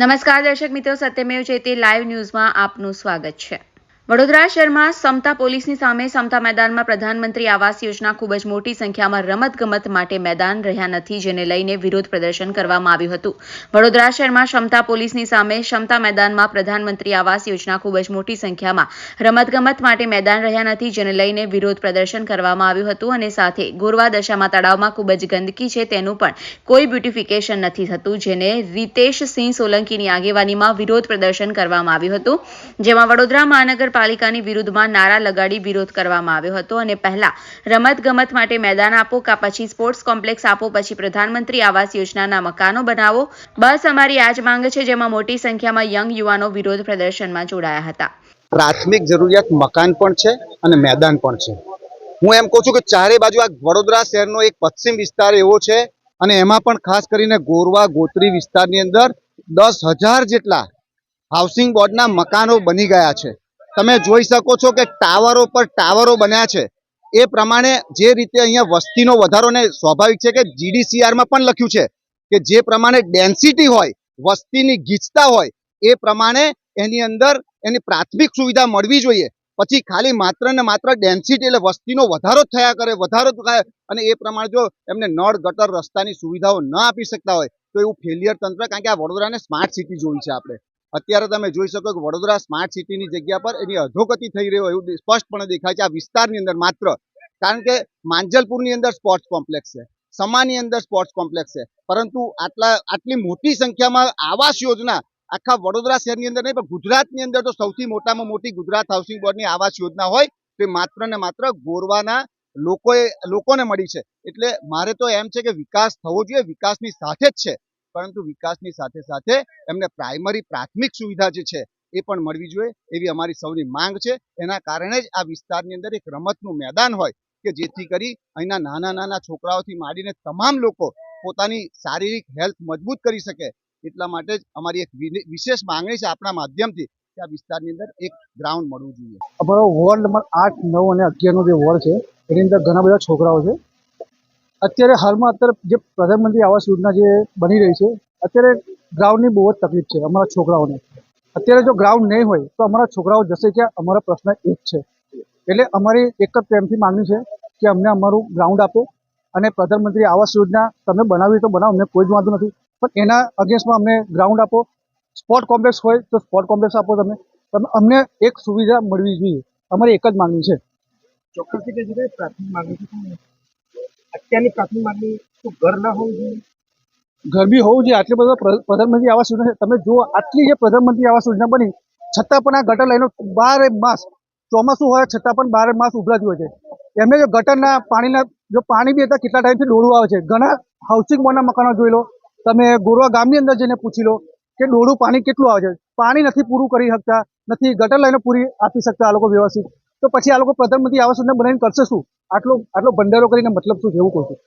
નમસ્કાર દર્શક મિત્રો સત્યમેવ જયતે લાઈવ ન્યૂઝમાં આપનું સ્વાગત છે. વડોદરા શહેરમાં સમતા પોલીસની સામે સમતા મેદાનમાં પ્રધાનમંત્રી આવાસ યોજના ખૂબ જ મોટી સંખ્યામાં રમતગમત માટે મેદાન રહ્યા નથી, જેને લઈને વિરોધ પ્રદર્શન કરવામાં આવ્યું હતું. વડોદરા શહેરમાં સમતા પોલીસની સામે સમતા મેદાનમાં પ્રધાનમંત્રી આવાસ યોજના ખૂબ જ મોટી સંખ્યામાં રમતગમત માટે મેદાન રહ્યા નથી, જેને લઈને વિરોધ પ્રદર્શન કરવામાં આવ્યું હતું અને સાથે ગોરવા દશામાં તળાવમાં ખૂબ જ ગંદકી છે તેનું પણ કોઈ બ્યુટિફિકેશન નથી થતું, જેને રીતેશ સિંહ સોલંકીની આગેવાનીમાં વિરોધ પ્રદર્શન કરવામાં આવ્યું હતું. જેમાં વડોદરા મહાનગરપાલિકાની વિરુદ્ધમાં નારા લગાડી વિરોધ કરવામાં આવ્યો હતો અને પહેલા રમત ગમત માટે મેદાન આપો, કા પછી સ્પોર્ટ્સ કોમ્પ્લેક્સ આપો, પછી પ્રધાનમંત્રી આવાસ યોજનાના મકાનો બનાવો. બસ અમારી આ માંગ છે, જેમાં મોટી સંખ્યામાં યંગ યુવાનો વિરોધ પ્રદર્શનમાં જોડાયા હતા. પ્રાથમિક જરૂરિયાત મકાન પણ છે અને મેદાન પણ છે. હું એમ કહું છું કે ચારે બાજુ આ વડોદરા શહેરનો એક પશ્ચિમ વિસ્તાર એવો છે અને એમાં પણ ખાસ કરીને ગોરવા, ગોત્રી વિસ્તારની અંદર દસ હજાર જેટલા હાઉસિંગ બોર્ડના મકાનો બની ગયા છે. તમે જોઈ શકો છો કે ટાવરો પર ટાવરો બન્યા છે. એ પ્રમાણે જે રીતે અહીંયા વસ્તીનો વધારો ને સ્વાભાવિક છે કે જીડીસીઆરમાં પણ લખ્યું છે કે જે પ્રમાણે ડેન્સિટી હોય, વસ્તીની ગીચતા હોય, એ પ્રમાણે એની અંદર એની પ્રાથમિક સુવિધા મળવી જોઈએ. પછી ખાલી માત્ર ને માત્ર ડેન્સિટી એટલે વસ્તીનો વધારો થયા કરે, વધારો થાય અને એ પ્રમાણે જો એમને નળ, ગટર, રસ્તાની સુવિધાઓ ન આપી શકતા હોય, તો એવું ફેલિયર તંત્ર કારણ કે આ વડોદરાને સ્માર્ટ સિટી જોઈ છે આપણે. અત્યારે તમે જોઈ શકો કે વડોદરા સ્માર્ટ સિટીની જગ્યા પર એની અધોગતિ થઈ રહ્યો એવું સ્પષ્ટપણે દેખાય છે. આ વિસ્તારની અંદર માત્ર, કારણ કે માંજલપુરની અંદર સ્પોર્ટ્સ કોમ્પ્લેક્સ છે. સમાની અંદર સ્પોર્ટ્સ કોમ્પ્લેક્સ છે. પરંતુ આટલા, આટલી મોટી સંખ્યામાં આવાસ યોજના આખા વડોદરા શહેરની અંદર નહીં, પણ ગુજરાતની અંદર તો સૌથી મોટામાં મોટી ગુજરાત હાઉસિંગ બોર્ડની આવાસ યોજના હોય, તે માત્ર ને માત્ર ગોરવાના લોકોએ, લોકોને મળી છે. એટલે મારે તો એમ છે કે વિકાસ થવો જોઈએ. વિકાસની સાથે જ છે. પરંતુ વિકાસની સાથે સાથે એમને પ્રાઇમરી પ્રાથમિક સુવિધા જે છે એ પણ મળવી જોઈએ એવી અમારી સૌની માંગ છે. એના કારણે જ આ વિસ્તારની અંદર એક રમતનું મેદાન હોય કે જેથી કરી અહીંના નાના નાના છોકરાઓથી માંડીને તમામ લોકો પોતાની શારીરિક હેલ્થ મજબૂત કરી શકે. એટલા માટે જ અમારી એક વિશેષ માંગણી છે આપણા માધ્યમથી કે આ વિસ્તારની અંદર એક ગ્રાઉન્ડ મળવું જોઈએ. અમારો વોર્ડ નંબર આઠ, નવ અને અગિયારનો જે વોર્ડ છે, એની અંદર ઘણા બધા છોકરાઓ છે. અત્યારે હાલમાં અત્યારે જે પ્રધાનમંત્રી આવાસ યોજના જે બની રહી છે, અત્યારે ગ્રાઉન્ડની બહુ જ તકલીફ છે અમારા છોકરાઓને. અત્યારે જો ગ્રાઉન્ડ નહીં હોય, તો અમારા છોકરાઓ જશે ક્યાં? અમારો પ્રશ્ન એક છે. એટલે અમારી એક જ પ્રેમથી માંગણી છે કે અમને અમારું ગ્રાઉન્ડ આપો અને પ્રધાનમંત્રી આવાસ યોજના તમે બનાવી તો બનાવો, અમને કોઈ જ વાંધો નથી. પણ એના અગેન્સ્ટમાં અમને ગ્રાઉન્ડ આપો. સ્પોર્ટ કોમ્પ્લેક્સ હોય તો સ્પોર્ટ કોમ્પ્લેક્સ આપો તમે. તમે અમને એક સુવિધા મળવી જોઈએ. અમારી એક જ માંગણી છે. ચોક્કસથી પ્રાથમિક માંગણી છે અત્યારની પ્રાથમિક માંગણી શું ઘર ના હોવું જોઈએ? ઘર બી હોવું જોઈએ. આટલી બધા પ્ર- પ્રધાનમંત્રી આવાસ યોજના. તમે જુઓ, આટલી જે પ્રધાનમંત્રી આવાસ યોજના બની, છતાં પણ આ ગટર લાઈનો બારે માસ, ચોમાસું હોય છતાં પણ બારે માસ ઉભરાતી હોય છે. એમને જો ગટરના પાણીના, જો પાણી બી હતા કેટલા ટાઈમથી ડોળું આવે છે. ઘણા હાઉસિંગ બોર્ડના મકાનો જોઈ લો. તમે ગોરવા ગામની અંદર જઈને પૂછી લો કે ડોળું પાણી કેટલું આવે છે. પાણી નથી પૂરું કરી શકતા, નથી ગટર લાઈનો પૂરી આપી શકતા આ લોકો વ્યવસ્થિત. તો પછી આ લોકો પ્રધાનમંત્રી આવાસ યોજના બનાવીને કરશે શું? આટલો આટલો ભંડારો કરીને મતલબ શું છે? એવું કહું છું.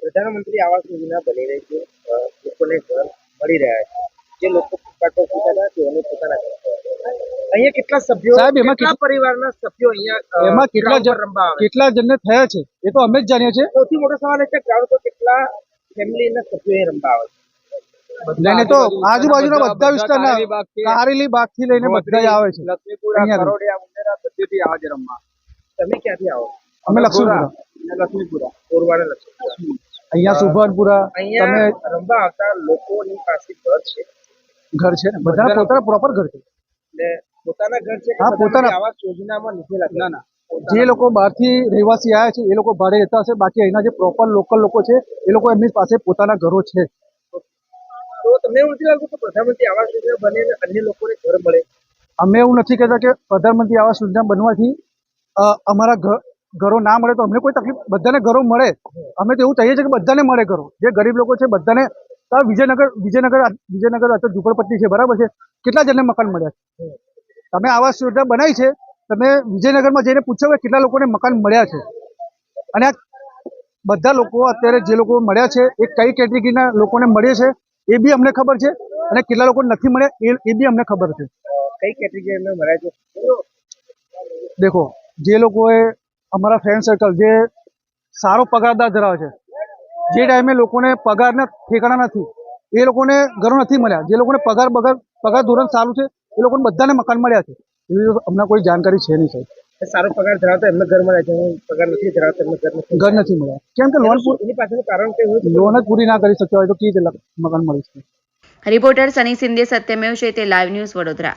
પ્રધાનમંત્રી આવાસ યોજના બની રહી છે લોકોને ઘર મળી રહ્યા છે. જે લોકો ફૂટપાથ પોતાના તેઓને પોતાના ઘર અહીંયા કેટલા સભ્યો સાહેબ, એમાં કેટલા પરિવારના સભ્યો અહીંયા એમાં કેટલા? કેટલા જણને થયા છે? એ તો અમે જ જાણીએ છીએ. સૌથી મોટો સવાલ એ છે ગ્રાઉન્ડ પર કેટલા ફેમિલીના સભ્યો અહીં રમવા આવે છે? લઈને તો આજુબાજુના બધા વિસ્તારના કારેલી બાગથી લઈને બધા જ આવે છે. અહીંયા રમે. કરોડિયા આવે છે રમવા તમે ક્યાંથી આવો? અમે લક્ષ્મીપુરા. લક્ષ્મીપુરા. કોરવાને લક્ષ્મીપુરા. અહીંયા સુભાનપુરા. તમે રમવા આવતા લોકોની પાસે ઘર છે. ઘર છે ને? બધા પોતાના પ્રોપર ઘર છે? એટલે પોતાના ઘર છે હા, પોતાના. આવાસ યોજનામાં નથી ઘર? ના જે લોકો બહારથી રહેવાસી આવ્યા છે એ લોકો ભાડે રહેતા હશે. બાકી અહીંના જે પ્રોપર લોકલ લોકો છે એ લોકો એમની પાસે પોતાના ઘરો છે. તો તમને એવું નથી લાગતું કે પ્રધાનમંત્રી આવાસ યોજના બને અને અન્ય લોકોને ઘર મળે? અમે એવું નથી કહેતા કે પ્રધાનમંત્રી આવાસ યોજના બનવાથી અમારા ઘ- ઘરો ના મળે તો અમને કોઈ તકલીફ બધાને ઘરો મળે. અમે તો એવું કહીએ છીએ કે બધાને મળે ઘરો. જે ગરીબ લોકો છે બધાને વિજયનગર વિજયનગર વિજયનગર અત્યારે ઝુંપડપટ્ટી છે બરાબર છે? કેટલા જણને મકાન મળ્યા છે? તમે આવાસ યોજના બનાવી છે તમે વિજયનગરમાં જઈને પૂછો કે કેટલા લોકોને મકાન મળ્યા છે. અને આ બધા લોકો અત્યારે જે લોકો મળ્યા છે એ કઈ કેટેગરીના લોકોને મળે છે એ બી અમને ખબર છે. અને કેટલા લોકો નથી મળ્યા એ એ બી અમને ખબર છે. કઈ કેટેગરી એમને મળ્યા છે? દેખો જે લોકોએ અમારા ફ્રેન્ડ સર્કલ જે સારો પગારદાર ધરાવે છે. જે ટાઈમે લોકોને પગારના ઠેકાણા નથી. એ લોકોને ઘરો નથી મળ્યા. જે લોકોને પગાર બગાર પગાર ધોરણ સારું છે એ લોકોને બધાને મકાન મળ્યા છે. એવી અમને કોઈ જાણકારી છે નહીં સાહેબ. સારો પગાર ધરાવતા એમને ઘર મળે છે. પગાર નથી ધરાવતા એમને ઘર નથી ઘર નથી મળ્યા. કેમ કે લોન એની પાછળનું કારણ કે લોન જ પૂરી ના કરી શક્યા હોય તો કઈ રીતે મકાન મળી શકે? Reporter Sunny Sindhe Satyamev Jayate live news Vadodara.